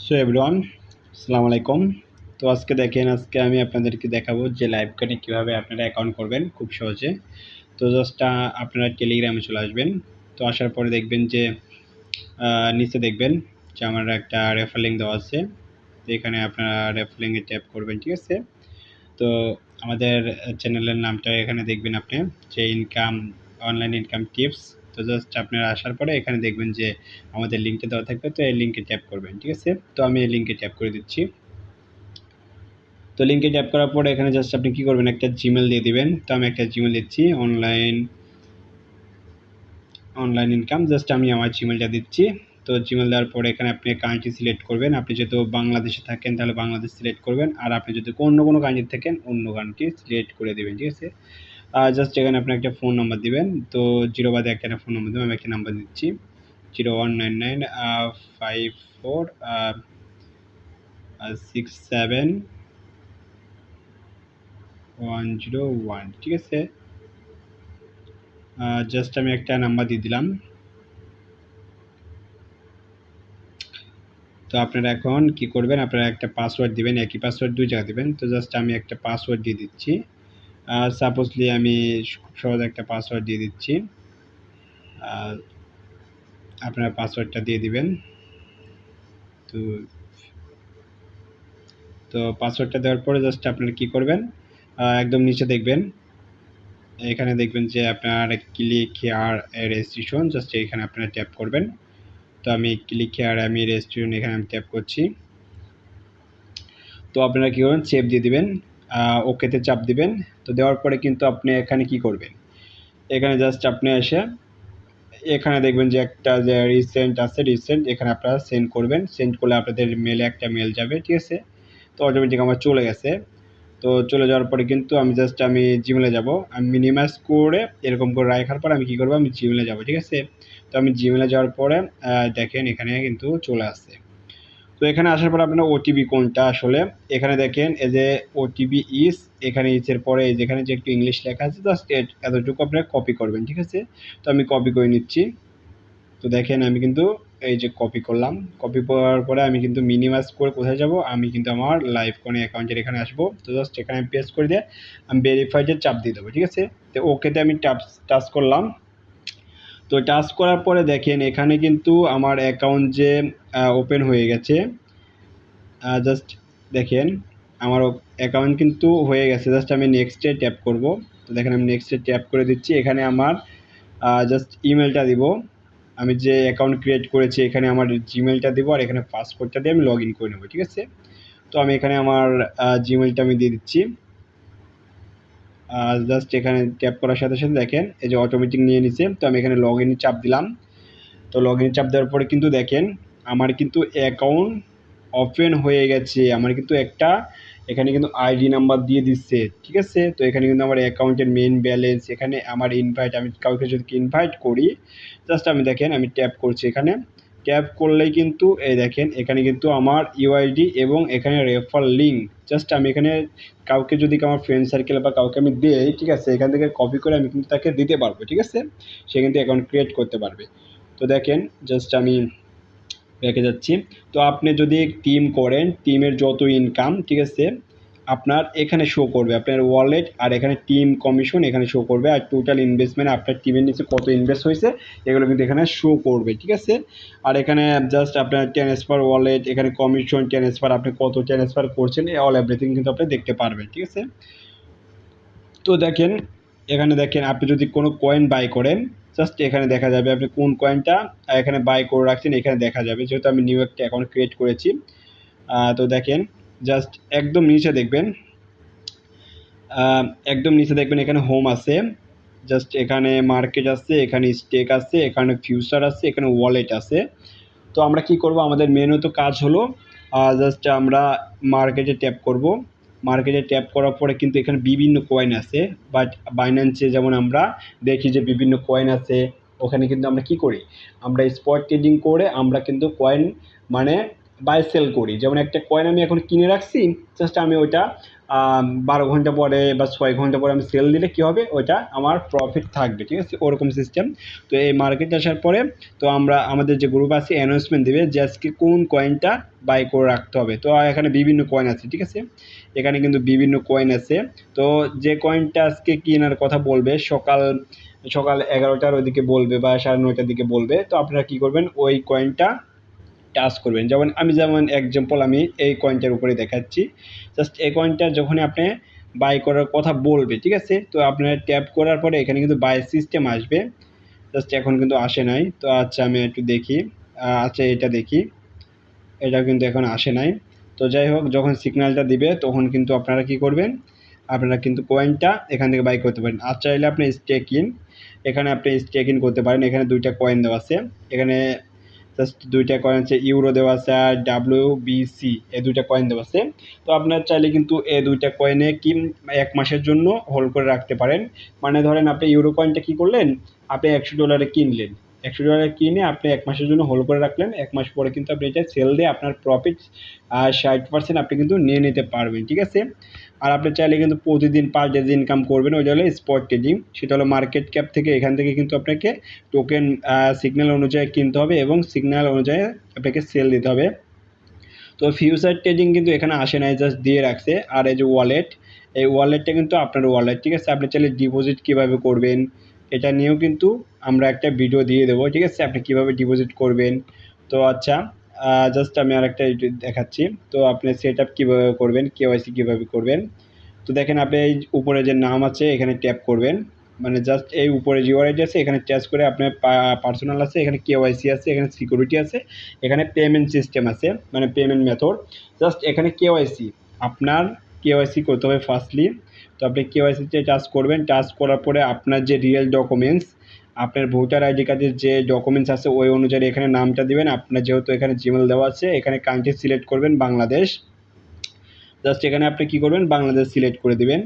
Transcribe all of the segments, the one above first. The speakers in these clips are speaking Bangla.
সো এভরিওয়ান আসসালামু আলাইকুম। তো আজকে দেখেন, আজকে আমি আপনাদেরকে দেখাবো যে লাইভ কার্ডে কীভাবে আপনারা অ্যাকাউন্ট করবেন খুব সহজে। তো জাস্ট আপনারা টেলিগ্রামে চলে আসবেন। তো আসার পরে দেখবেন যে নিচে দেখবেন যে আমার একটা রেফার লিঙ্ক দেওয়া আছে। তো এখানে আপনারা রেফার লিঙ্কে ট্যাপ করবেন, ঠিক আছে? তো আমাদের চ্যানেলের নামটা এখানে দেখবেন আপনি, যে ইনকাম অনলাইন ইনকাম টিপস তো জাস্ট আপনারা আসার পরে এখানে দেখবেন যে আমাদের লিঙ্কটা দেওয়া থাকবে, তো এই লিঙ্কে ট্যাপ করবেন, ঠিক আছে? তো আমি এই লিঙ্কে ট্যাপ করে দিচ্ছি। তো লিঙ্কে ট্যাপ করার পরে এখানে জাস্ট আপনি কী করবেন, একটা জিমেল দিয়ে দিবেন। তো আমি একটা জিমেল দিচ্ছি অনলাইন অনলাইন ইনকাম জাস্ট আমি আমার জিমেলটা দিচ্ছি। তো জিমেল দেওয়ার পরে এখানে আপনি কান্ট্রি সিলেক্ট করবেন। আপনি যেহেতু বাংলাদেশে থাকেন, তাহলে বাংলাদেশ সিলেক্ট করবেন। আর আপনি যদি অন্য কোনো কান্ট্রি থাকেন অন্য কান্ট্রি সিলেক্ট করে দেবেন, ঠিক আছে? জাস্ট এখানে আপনি একটা ফোন নাম্বার দিবেন, তো জিরো বাদে একটা ফোন নাম্বার দেবেন, আমি একটা নাম্বার দিচ্ছি। Zero one nine nine five four six seven one zero one ঠিক আছে? জাস্ট আমি একটা নাম্বার দিয়ে দিলাম। তো আপনারা এখন কি করবেন, আপনারা একটা পাসওয়ার্ড দিবেন, একই পাসওয়ার্ড দুই জায়গা দিবেন, তো জাস্ট আমি একটা পাসওয়ার্ড দিয়ে দিচ্ছি। সাপোজলি আমি খুব সহজ একটা পাসওয়ার্ড দিয়ে দিচ্ছি। আর আপনারা পাসওয়ার্ডটা দিয়ে দিবেন। তো তো পাসওয়ার্ডটা দেওয়ার পরে জাস্ট আপনারা কি করবেন? একদম নিচে দেখবেন। এখানে দেখবেন যে আপনার ক্লিক হেয়ার রেজিস্ট্রেশন জাস্ট এখানে আপনারা ট্যাপ করবেন। তো আমি ক্লিক হেয়ার আমি রেজিস্ট্রেশন এখানে আমি ট্যাপ করছি। তো আপনারা কী করবেন? সেভ দিয়ে দিবেন। ওকেতে চাপ দিবেন। তো দেওয়ার পরে কিন্তু আপনি এখানে কি করবেন? এখানে জাস্ট আপনি এসে এখানে দেখবেন যে একটা যে রিসেন্ট আছে রিসেন্ট এখানে আপনারা সেন্ড করবেন। সেন্ড করলে আপনাদের মেলে একটা মেল যাবে, ঠিক আছে? তো অটোমেটিক আমার চলে গেছে। তো চলে যাওয়ার পরে কিন্তু আমি জাস্ট আমি জিমেলে যাব। আমি মিনিমাইজ করে এরকম করে রাখার পর আমি কী করব? আমি জিমেলে যাব, ঠিক আছে? তো আমি জিমেলে যাওয়ার পরে দেখেন এখানে কিন্তু চলে আসছে। তো এখানে আসার পর আপনার ওটিপি কোনটা আসলে? এখানে দেখেন, এই যে ওটিপি ইস এখানে ইসের পরে যেখানে যে একটু ইংলিশ লেখা আছে জাস্ট এতটুকু আপনারা কপি করবেন, ঠিক আছে? তো আমি কপি করে নিচ্ছি। তো দেখেন, আমি কিন্তু এই যে কপি করলাম। কপি করার পরে আমি কিন্তু মিনিমাইজ করে কোথায় যাব? আমি কিন্তু আমার লাইভ কোনে অ্যাকাউন্টের এখানে আসব। তো জাস্ট এখানে আমি পেস্ট করে দিয়ে, আমি ভেরিফাইডের চাপ দিয়ে দেবো, ঠিক আছে? তো ওকেতে আমি টাচ টাচ করলাম। তো টাচ করার পরে দেখেন, এখানে কিন্তু আমার অ্যাকাউন্ট যে ওপেন হয়ে গেছে জাস্ট দেখেন, আমার অ্যাকাউন্ট কিন্তু হয়ে গেছে জাস্ট আমি নেক্সটে ট্যাপ করব। তো দেখেন, আমি নেক্সটে ট্যাপ করে দিচ্ছি, এখানে আমার জাস্ট ইমেলটা দিব। আমি যে অ্যাকাউন্ট ক্রিয়েট করেছি, এখানে আমার জিমেলটা দেবো, আর এখানে পাসওয়ার্ডটা দিয়ে আমি লগ ইন করে নেব, ঠিক আছে? তো আমি এখানে আমার জিমেলটা আমি দিয়ে দিচ্ছি। জাস্ট এখানে ট্যাপ করার সাথে সাথে দেখেন, এই যে অটোমেটিক নিয়ে নিছে, তো আমি এখানে লগ ইনে চাপ দিলাম। তো লগ ইনে চাপ দেওয়ার পরে কিন্তু দেখেন, আমার কিন্তু অ্যাকাউন্ট ওপেন হয়ে গেছে। আমার কিন্তু একটা, এখানে কিন্তু আইডি নাম্বার দিয়ে দিচ্ছে, ঠিক আছে? তো এখানে কিন্তু আমার অ্যাকাউন্টের মেন ব্যালেন্স এখানে আমার ইনভাইট আমি কাউকে যদি ইনভাইট করি জাস্ট আমি দেখেন, আমি ট্যাপ করছি এখানে। ট্যাপ করলেই কিন্তু, এই দেখেন, এখানে কিন্তু আমার ইউআইডি এবং এখানে রেফার লিঙ্ক জাস্ট আমি এখানে কাউকে যদি আমার ফ্রেন্ড সার্কেল বা কাউকে আমি দিই, ঠিক আছে? এখান থেকে কপি করে আমি কিন্তু তাকে দিতে পারব, ঠিক আছে? সে কিন্তু অ্যাকাউন্ট ক্রিয়েট করতে পারবে। তো দেখেন জাস্ট আমি রেখে যাচ্ছি। তো আপনি যদি টিম করেন টিমের যত ইনকাম ঠিক আছে? আপনার এখানে শো করবে। আপনার ওয়ালেট আর এখানে টিম কমিশন এখানে শো করবে। আর টোটাল ইনভেস্টমেন্ট আপনার টিমের নিচে কত ইনভেস্ট হয়েছে, এগুলো কিন্তু এখানে শো করবে, ঠিক আছে? আর এখানে জাস্ট আপনার ট্রান্সফার ওয়ালেট এখানে কমিশন ট্রান্সফার আপনি কত ট্রান্সফার করছেন অল এভরিথিং কিন্তু আপনি দেখতে পারবেন, ঠিক আছে? তো দেখেন, এখানে দেখেন, আপনি যদি কোনো কয়েন বাই করেন জাস্ট এখানে দেখা যাবে আপনি কোন কয়েনটা এখানে বাই করে রাখছেন, এখানে দেখা যাবে। যেহেতু আমি নিউ একটা অ্যাকাউন্ট ক্রিয়েট করেছি তো দেখেন জাস্ট একদম নিচে দেখবেন। একদম নিচে দেখবেন এখানে হোম আছে। জাস্ট এখানে মার্কেট আছে, এখানে স্টেক আছে, এখানে ফিউচার আছে, এখানে ওয়ালেট আছে। তো আমরা কি করব? আমাদের মেনু তো কাজ হলো জাস্ট আমরা মার্কেটে ট্যাপ করব। মার্কেটে ট্যাপ করার পরে কিন্তু এখানে বিভিন্ন কয়েন আছে। বাট বাইন্যান্সে যেমন আমরা দেখি যে বিভিন্ন কয়েন আছে, ওখানে কিন্তু আমরা কি করি? আমরা স্পট ট্রেডিং করে আমরা কিন্তু কয়েন মানে বাই সেল করি। যেমন একটা কয়েন আমি এখন কিনে রাখছি জাস্ট আমি ওইটা বারো ঘণ্টা পরে বা ছয় ঘণ্টা পরে আমি সেল দিলে কী হবে? ওইটা আমার প্রফিট থাকবে, ঠিক আছে? ওরকম সিস্টেম তো এই মার্কেট আসার পরে, তো আমরা, আমাদের যে গ্রুপ আছে অ্যানাউন্সমেন্ট দেবে যে আজকে কোন কয়েনটা বাই করে রাখতে হবে। তো এখানে বিভিন্ন কয়েন আছে, ঠিক আছে? এখানে কিন্তু বিভিন্ন কয়েন আছে। তো যে কয়েনটা আজকে কেনার কথা বলবে, সকাল সকাল এগারোটার ওইদিকে বলবে বা সাড়ে নয়টার দিকে বলবে, তো আপনারা কী করবেন? ওই কয়েনটা টাচ করবেন। যেমন আমি যেমন এক্সাম্পল আমি এই কয়েনটার উপরে দেখাচ্ছি। জাস্ট এই কয়েনটা যখনই আপনি বাই করার কথা বলবে, ঠিক আছে? তো আপনার ট্যাপ করার পরে এখানে কিন্তু বাই সিস্টেম আসবে। জাস্ট এখন কিন্তু আসে নাই। তো আচ্ছা আমি একটু দেখি। আচ্ছা এটা দেখি। এটা কিন্তু এখন আসে নাই। তো যাই হোক, যখন সিগন্যালটা দিবে, তখন কিন্তু আপনারা কি করবেন? আপনারা কিন্তু কয়েনটা এখান থেকে বাই করতে পারেন। আর চাইলে আপনি স্টেক ইন এখানে আপনি স্টেক ইন করতে পারেন। এখানে দুইটা কয়েন দেওয়া আছে। এখানে জাস্ট দুইটা কয়েন আছে ইউরো দেওয়া আছে আর ডাব্লিউ বিসি এ দুইটা কয়েন দেওয়া আছে। তো আপনার চাইলে কিন্তু এ দুইটা কয়েনে কি এক মাসের জন্য হোল্ড করে রাখতে পারেন। মানে ধরেন আপনি ইউরো কয়েনটা কী করলেন? আপনি একশো ডলারে কিনলেন। একশো ডলারে কিনে আপনি এক মাসের জন্য হোল্ড করে রাখলেন, এক মাস পরে কিন্তু আপনি এটা সেল দিয়ে আপনার প্রফিট ষাট পার্সেন্ট আপনি কিন্তু নিয়ে নিতে পারবেন, ঠিক আছে? আর আপনি চাইলে কিন্তু প্রতিদিন পার ডে ইনকাম করবেন, ওইটা হলো স্পট ট্রেডিং সেটা হলো মার্কেট ক্যাপ থেকে এখান থেকে কিন্তু আপনাকে টোকেন সিগন্যাল অনুযায়ী কিনতে হবে এবং সিগন্যাল অনুযায়ী আপনাকে সেল দিতে হবে। তো ফিউচার ট্রেডিং কিন্তু এখানে আসে নাই জাস্ট দিয়ে রাখছে। আর এই যে ওয়ালেট এই ওয়ালেটটা কিন্তু আপনার ওয়ালেট ঠিক আছে? আপনি চাইলে ডিপোজিট কীভাবে করবেন, এটা নিয়েও কিন্তু আমরা একটা ভিডিও দিয়ে দেবো, ঠিক আছে? আপনি কীভাবে ডিপোজিট করবেন? তো আচ্ছা জাস্ট আমি আর একটা দেখাচ্ছি। তো আপনি সেট আপ কীভাবে করবেন কেওয়াইসি কীভাবে করবেন? তো দেখেন, আপনি এই উপরে যে নাম আছে, এখানে ট্যাপ করবেন। মানে জাস্ট এই উপরে জিওআইডি আছে, এখানে টাচ করে আপনার পার্সোনাল আছে, এখানে কেওয়াইসি আছে, এখানে সিকিউরিটি আছে, এখানে পেমেন্ট সিস্টেম আছে মানে পেমেন্ট মেথড জাস্ট এখানে কেওয়াইসি আপনার কেওয়াইসি করতে হবে ফার্স্টলি তো আপনি কেওয়াইসিতে টাচ করবেন টাচ করার পরে আপনার যে রিয়েল ডকুমেন্টস আপনার ভোটার আইডি কার্ডের যে ডকুমেন্টস আছে, ওই অনুযায়ী এখানে নামটা দিবেন। আপনার যেহেতু এখানে জিমেল দেওয়া আছে, এখানে কান্ট্রি সিলেক্ট করবেন, বাংলাদেশ। জাস্ট এখানে আপনি কী করবেন? বাংলাদেশ সিলেক্ট করে দিবেন।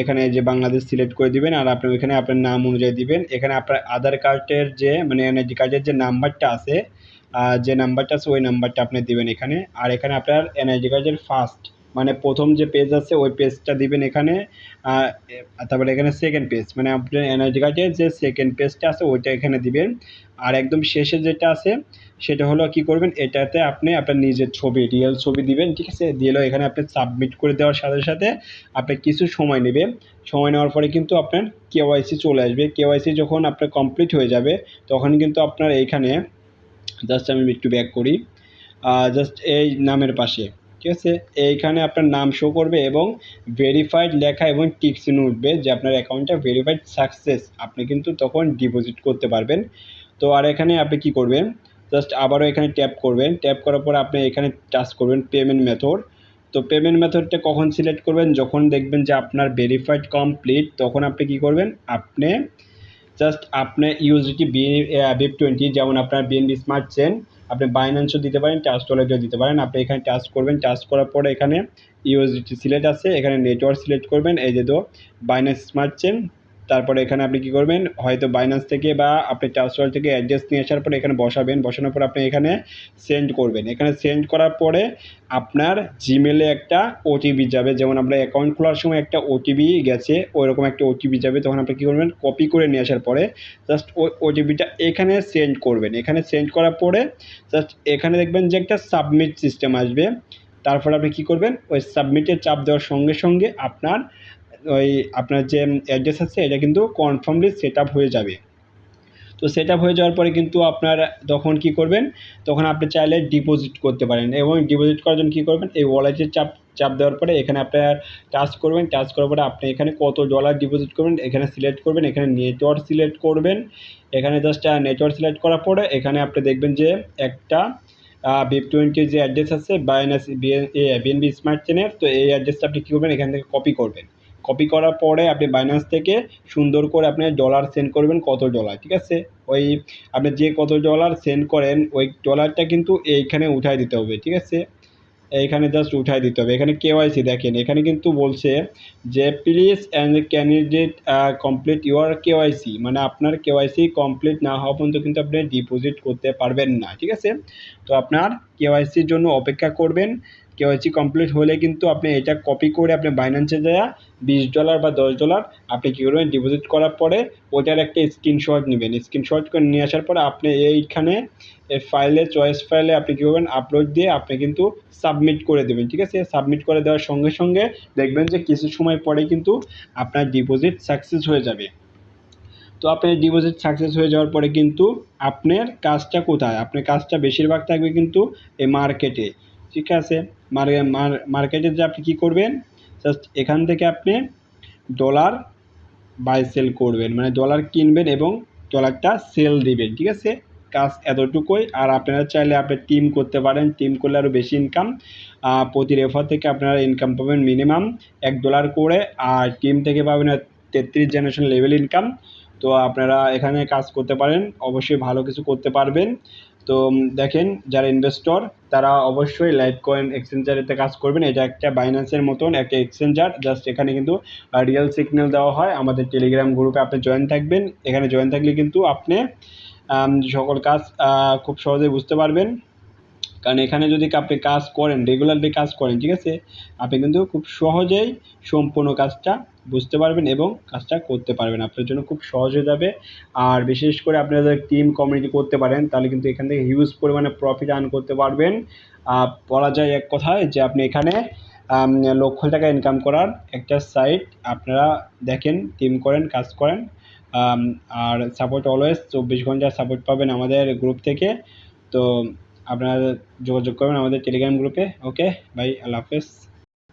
এখানে যে বাংলাদেশ সিলেক্ট করে দিবেন, আর আপনি ওইখানে আপনার নাম অনুযায়ী দিবেন। এখানে আপনার আধার কার্ডের যে মানে এনআইডি কার্ডের যে নাম্বারটা আছে যে নাম্বারটা আছে, ওই নাম্বারটা আপনি দিবেন এখানে। আর এখানে আপনার এনআইডি কার্ডের ফার্স্ট মানে প্রথম যে পেজ আছে, ওই পেজটা দিবেন এখানে তারপরে এখানে সেকেন্ড পেজ মানে আপনার এনআইডি কার্ডের যে সেকেন্ড পেজটা আছে, ওইটা এখানে দিবেন। আর একদম শেষে যেটা আছে, সেটা হলো কি করবেন, এটাতে আপনি আপনার নিজের ছবি রিয়েল ছবি দিবেন, ঠিক আছে? দিলেও এখানে আপনি সাবমিট করে দেওয়ার সাথে সাথে আপনি কিছু সময় নেবে সময় নেওয়ার পরে কিন্তু আপনার কেওয়াইসি চলে আসবে। কেওয়াইসি যখন আপনার কমপ্লিট হয়ে যাবে, তখন কিন্তু আপনার এইখানে জাস্ট আমি একটু ব্যাক করি জাস্ট এই নামের পাশে। ঠিক আছে? এইখানে আপনার নাম শো করবে এবং ভেরিফাইড লেখা এবং টিক চিহ্ন উঠবে যে আপনার অ্যাকাউন্টটা ভেরিফাইড সাকসেস আপনি কিন্তু তখন ডিপোজিট করতে পারবেন। তো আর এখানে আপনি কি করবেন? জাস্ট আবারও এখানে ট্যাপ করবেন। ট্যাপ করার পর আপনি এখানে টাচ করবেন পেমেন্ট মেথড তো পেমেন্ট মেথডটা কখন সিলেক্ট করবেন? যখন দেখবেন যে আপনার ভেরিফাইড কমপ্লিট তখন আপনি কি করবেন? আপনি জাস্ট আপনি ইউজিটি বি টোয়েন্টি যেমন আপনার বিএনবি স্মার্ট চেন আপনি বাইন্যান্সও দিতে পারেন টাচ ওয়ালেটও দিতে পারেন। আপনি এখানে টাচ করবেন টাচ করার পরে এখানে ইউএসডিটি সিলেক্ট আছে, এখানে নেটওয়ার্ক সিলেক্ট করবেন। এই যে তো বাইন্যান্স স্মার্ট চেন তারপরে এখানে আপনি কী করবেন? হয়তো বাইন্যান্স থেকে বা আপনি ট্রান্সফার থেকে অ্যাড্রেস নিয়ে আসার পরে এখানে বসাবেন। বসানোর পর আপনি এখানে সেন্ড করবেন। এখানে সেন্ড করার পরে আপনার জিমেলে একটা ওটিপি যাবে। যেমন আপনার অ্যাকাউন্ট খোলার সময় একটা ওটিপি গেছে, ওইরকম একটা ওটিপি যাবে। তখন আপনি কী করবেন? কপি করে নিয়ে আসার পরে জাস্ট ওই ওটিপিটা এখানে সেন্ড করবেন। এখানে সেন্ড করার পরে জাস্ট এখানে দেখবেন যে একটা সাবমিট সিস্টেম আসবে। তারপর আপনি কী করবেন? ওই সাবমিটের চাপ দেওয়ার সঙ্গে সঙ্গে আপনার ওই আপনার যে অ্যাড্রেস আছে, এটা কিন্তু কনফার্মলি সেট আপ হয়ে যাবে। তো সেট হয়ে যাওয়ার পরে কিন্তু আপনার তখন কি করবেন, তখন আপনি চাইলে ডিপোজিট করতে পারেন এবং ডিপোজিট করার জন্য কী করবেন, এই ওয়ালেটের চাপ চাপ দেওয়ার পরে এখানে আপনার টাচ করবেন টাচ করার পরে আপনি এখানে কত ডলার ডিপোজিট করবেন, এখানে সিলেক্ট করবেন, এখানে নেটওয়ার্ক সিলেক্ট করবেন, এখানে জাস্ট নেটওয়ার্ক সিলেক্ট করার পরে এখানে আপনি দেখবেন যে একটা বিপ টোয়েন্টির যে অ্যাড্রেস আছে বায়ানাস বিএনবি স্মার্ট চেনের তো এই অ্যাড্রেসটা আপনি কী করবেন, এখান থেকে কপি করবেন। কপি করার পরে আপনি বাইন্যান্স থেকে সুন্দর করে আপনি ডলার সেন্ড করবেন কত ডলার ঠিক আছে? ওই আপনি যে কত ডলার সেন্ড করেন, ওই ডলারটা কিন্তু এইখানে উঠায় দিতে হবে, ঠিক আছে? এইখানে জাস্ট উঠায় দিতে হবে। এখানে কেওয়াইসি দেখেন, এখানে কিন্তু বলছে যে please and candidate complete your KYC মানে আপনার কেওয়াইসি কমপ্লিট না হওয়া পর্যন্ত কিন্তু আপনি ডিপোজিট করতে পারবেন না, ঠিক আছে? তো আপনার কেওয়াইসির জন্য অপেক্ষা করবেন। কেওয়াইসি কমপ্লিট হলে কিন্তু আপনি এটা কপি করে আপনি বাইন্যান্সে দেওয়া বিশ ডলার বা দশ ডলার আপনি কী করবেন ডিপোজিট করার পরে ওটার একটা স্ক্রিনশট নেবেন। স্ক্রিনশট করে নিয়ে আসার পরে আপনি এইখানে এই ফাইলে চয়েস ফাইলে আপনি কী করবেন আপলোড দিয়ে আপনি কিন্তু সাবমিট করে দেবেন, ঠিক আছে? সাবমিট করে দেওয়ার সঙ্গে সঙ্গে দেখবেন যে কিছু সময় পরে কিন্তু আপনার ডিপোজিট সাকসেস হয়ে যাবে। তো আপনার ডিপোজিট সাকসেস হয়ে যাওয়ার পরে কিন্তু আপনার কাজটা কোথায়? আপনার কাজটা বেশিরভাগ থাকবে কিন্তু এই মার্কেটে ঠিক আছে? মার্কেটে যে আপনি কী করবেন? জাস্ট এখান থেকে আপনি ডলার বাই সেল করবেন। মানে ডলার কিনবেন এবং ডলারটা সেল দিবেন। ঠিক আছে? কাজ এতটুকুই। আর আপনারা চাইলে আপনি টিম করতে পারেন। টিম করলে আরও বেশি ইনকাম প্রতি রেফার থেকে আপনারা ইনকাম পাবেন মিনিমাম এক ডলার করে। আর টিম থেকে পাবেন তেত্রিশ জেনারেশন লেভেল ইনকাম তো আপনারা এখানে কাজ করতে পারেন, অবশ্যই ভালো কিছু করতে পারবেন। তো দেখেন, যারা ইনভেস্টর তারা অবশ্যই লাইভ কয়েন এক্সচেঞ্জারেতে কাজ করবেন। এটা একটা বাইন্যান্সের মতন, একটা এক্সচেঞ্জার জাস্ট এখানে কিন্তু রিয়েল সিগন্যাল দেওয়া হয়। আমাদের টেলিগ্রাম গ্রুপে আপনি জয়েন থাকবেন। এখানে জয়েন থাকলে কিন্তু আপনি সকল কাজ খুব সহজে বুঝতে পারবেন। কারণ এখানে যদি আপনি কাজ করেন রেগুলারলি কাজ করেন, ঠিক আছে? আপনি কিন্তু খুব সহজেই সম্পূর্ণ কাজটা বুঝতে পারবেন এবং কাজটা করতে পারবেন। আপনার জন্য খুব সহজ হয়ে যাবে। আর বিশেষ করে আপনারা যদি টিম কমিউনিটি করতে পারেন, তাহলে কিন্তু এখান থেকে হিউজ পরিমাণে প্রফিট আর্ন করতে পারবেন। বলা যায় এক কথায় যে আপনি এখানে লক্ষ টাকা ইনকাম করার একটা সাইট আপনারা দেখেন টিম করেন, কাজ করেন। আর সাপোর্ট অলওয়েজ চব্বিশ ঘণ্টা সাপোর্ট পাবেন আমাদের গ্রুপ থেকে। তো আপনারা যোগাযোগ করবেন আমাদের টেলিগ্রাম গ্রুপে ওকে বাই আল্লাহ হাফেজ।